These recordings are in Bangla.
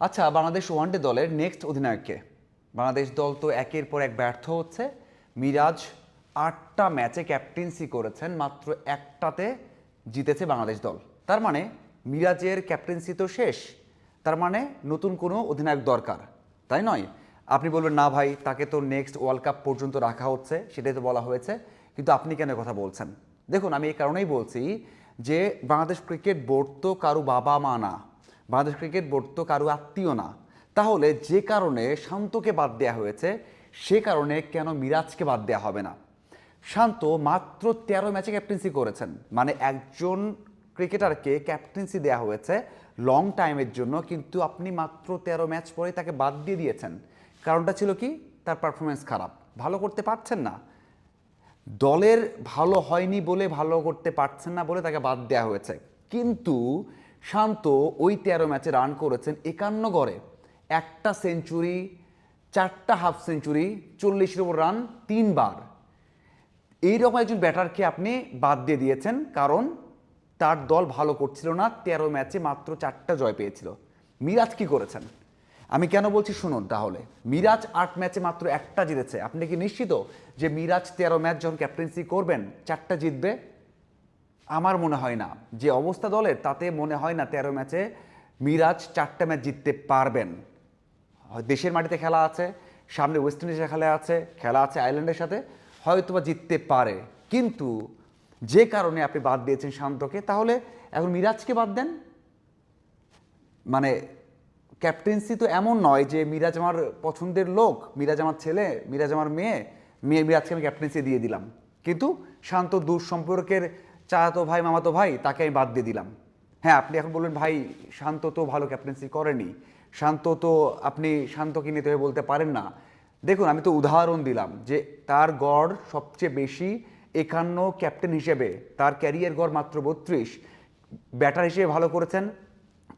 আচ্ছা বাংলাদেশ ওয়ানডে দলের নেক্সট অধিনায়ককে বাংলাদেশ দল তো একের পর এক ব্যর্থ হচ্ছে। মিরাজ আটটা ম্যাচে ক্যাপ্টেন্সি করেছেন, মাত্র একটাতে জিতেছে বাংলাদেশ দল। তার মানে মিরাজের ক্যাপ্টেন্সি তো শেষ, তার মানে নতুন কোনো অধিনায়ক দরকার। তাই নয়? আপনি বলবেন, না ভাই, তাকে তো নেক্সট ওয়ার্ল্ড কাপ পর্যন্ত রাখা হচ্ছে, সেটাই তো বলা হয়েছে। কিন্তু আপনি কেন কথা বলছেন? দেখুন, আমি এই কারণেই বলছি যে বাংলাদেশ ক্রিকেট বোর্ড তো কারও বাবা মা না। বাংলাদেশ ক্রিকেট বোর্ড তো কারও আত্মীয় না। তাহলে যে কারণে শান্তকে বাদ দেওয়া হয়েছে, সে কারণে কেন মিরাজকে বাদ দেওয়া হবে না? শান্ত মাত্র তেরো ম্যাচে ক্যাপ্টেন্সি করেছেন। মানে একজন ক্রিকেটারকে ক্যাপ্টেন্সি দেওয়া হয়েছে লং টাইমের জন্য, কিন্তু আপনি মাত্র তেরো ম্যাচ পরে তাকে বাদ দিয়ে দিয়েছেন। কারণটা ছিল কি? তার পারফরমেন্স খারাপ। ভালো করতে পারছেন না। দলের ভালো হয়নি বলে ভালো করতে পারছেন না বলে তাকে বাদ দেওয়া হয়েছে। কিন্তু শান্ত ওই তেরো ম্যাচে রান করেছেন একান্ন গড়ে। একটা সেঞ্চুরি, চারটা হাফ সেঞ্চুরি, চল্লিশের উপর রান, তিনবার। এইরকম একজন ব্যাটারকে আপনি বাদ দিয়ে দিয়েছেন কারণ তার দল ভালো করছিল না, তেরো ম্যাচে মাত্র চারটা জয় পেয়েছিল। মিরাজ কি করেছেন? আমি কেন বলছি শুনুন তাহলে। মিরাজ আট ম্যাচে মাত্র একটা জিতেছে। আপনি কি নিশ্চিত যে মিরাজ তেরো ম্যাচ যখন ক্যাপ্টেন্সি করবেন, চারটা জিতবে? আমার মনে হয় না। যে অবস্থা দলের, তাতে মনে হয় না তেরো ম্যাচে মিরাজ চারটা ম্যাচ জিততে পারবেন। দেশের মাটিতে খেলা আছে, সামনে ওয়েস্ট ইন্ডিজের খেলা আছে খেলা আছে আয়ারল্যান্ডের সাথে হয়তো বা জিততে পারে। কিন্তু যে কারণে আপনি বাদ দিয়েছেন শান্তকে, তাহলে এখন মিরাজকে বাদ দেন? মানে ক্যাপ্টেন্সি তো এমন নয় যে মিরাজ আমার পছন্দের লোক, মিরাজ আমার ছেলে, মিরাজ আমার মেয়ে মেয়ে মিরাজকে আমি ক্যাপ্টেন্সি দিয়ে দিলাম। কিন্তু শান্ত দূর সম্পর্কের চাচাতো ভাই মামাতো ভাই, তাকে আমি বাদ দিয়ে দিলাম। হ্যাঁ আপনি এখন বলবেন ভাই, শান্ত তো ভালো ক্যাপ্টেন্সি করেনি। শান্ত তো আপনি শান্তকে নিতে হয়ে বলতে পারেন না। দেখুন, আমি তো উদাহরণ দিলাম যে তার গড় সবচেয়ে বেশি একান্ন ক্যাপ্টেন হিসেবে, তার ক্যারিয়ার গড় মাত্র বত্রিশ। ব্যাটার হিসেবে ভালো করেছেন,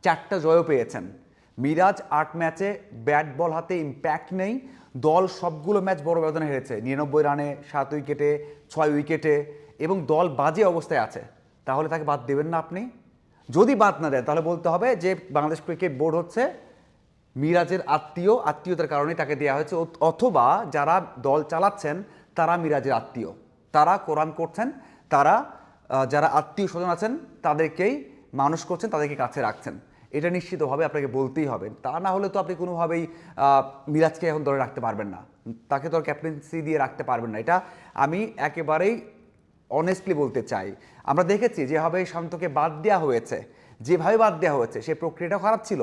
চারটা জয়ও পেয়েছেন। মিরাজ আট ম্যাচে ব্যাট বল হাতে ইম্প্যাক্ট নেই, দল সবগুলো ম্যাচ বড় ব্যবধানে হেরেছে। নিরানব্বই রানে সাত উইকেটে, ছয় উইকেটে এবং দল বাজে অবস্থায় আছে, তাহলে তাকে বাদ দেবেন না আপনি। যদি বাদ না দেন, তাহলে বলতে হবে যে বাংলাদেশ ক্রিকেট বোর্ড হচ্ছে মিরাজের আত্মীয়, আত্মীয়তার কারণে তাকে দেওয়া হয়েছে। অথ- অথবা যারা দল চালাচ্ছেন, তারা মিরাজের আত্মীয়। তারা কোরআন করছেন, তারা যারা আত্মীয় স্বজন আছেন, তাদেরকেই মানুষ করছেন, তাদেরকে কাছে রাখছেন। এটা নিশ্চিতভাবে আপনাকে বলতেই হবে। তা না হলে তো আপনি কোনোভাবেই মিরাজকে এখন ধরে রাখতে পারবেন না। তাকে তো আর ক্যাপ্টেন্সি দিয়ে রাখতে পারবেন না। এটা আমি একেবারেই অনেস্টলি বলতে চাই, আমরা দেখেছি যেভাবে শান্তকে বাদ দেওয়া হয়েছে, যেভাবে বাদ দেওয়া হয়েছে সেই প্রক্রিয়াটা খারাপ ছিল।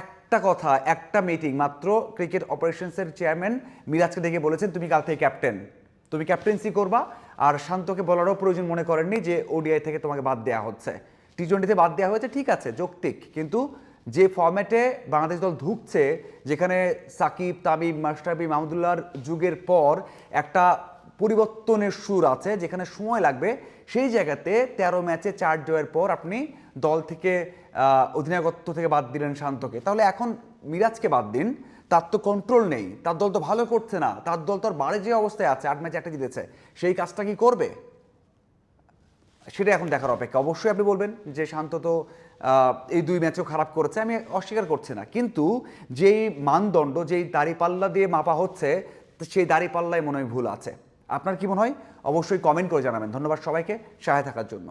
একটা কথা, একটা মিটিং মাত্র ক্রিকেট অপারেশনসের চেয়ারম্যান মিরাজকে দেখে বলেছেন, তুমি কাল থেকে ক্যাপ্টেন তুমি ক্যাপ্টেন্সি করবা। আর শান্তকে বলারও প্রয়োজন মনে করেননি যে ওডিআই থেকে তোমাকে বাদ দেওয়া হচ্ছে। টি টোয়েন্টিতে বাদ দেওয়া হয়েছে, ঠিক আছে, যৌক্তিক। কিন্তু যে ফর্ম্যাটে বাংলাদেশ দল ঢুকছে যেখানে সাকিব, তামিম মাস্টারবি মাহমুদুল্লাহর যুগের পর একটা পরিবর্তনের সুর আছে, যেখানে সময় লাগবে, সেই জায়গাতে তেরো ম্যাচে চার জয়ের পর আপনি দল থেকে অধিনায়কত্ব থেকে বাদ দিলেন শান্তকে। তাহলে এখন মিরাজকে বাদ দিন, তার তো কন্ট্রোল নেই, তার দল তো ভালো করছে না, তার দল তো আর বাড়ে যে অবস্থায় আছে, আট ম্যাচে একটা জিতেছে, সেই কাজটা কি করবে? সেটা এখন দেখার অপেক্ষা। অবশ্যই আপনি বলবেন যে শান্ত তো এই দুই ম্যাচও খারাপ করেছে, আমি অস্বীকার করছি না। কিন্তু যেই মানদণ্ড, যেই দাড়িপাল্লা দিয়ে মাপা হচ্ছে, সেই দাড়িপাল্লায় মনে হয় ভুল আছে। আপনার কি মনে হয়? অবশ্যই কমেন্ট করে জানাবেন। ধন্যবাদ সবাইকে। সহায় থাকার জন্য।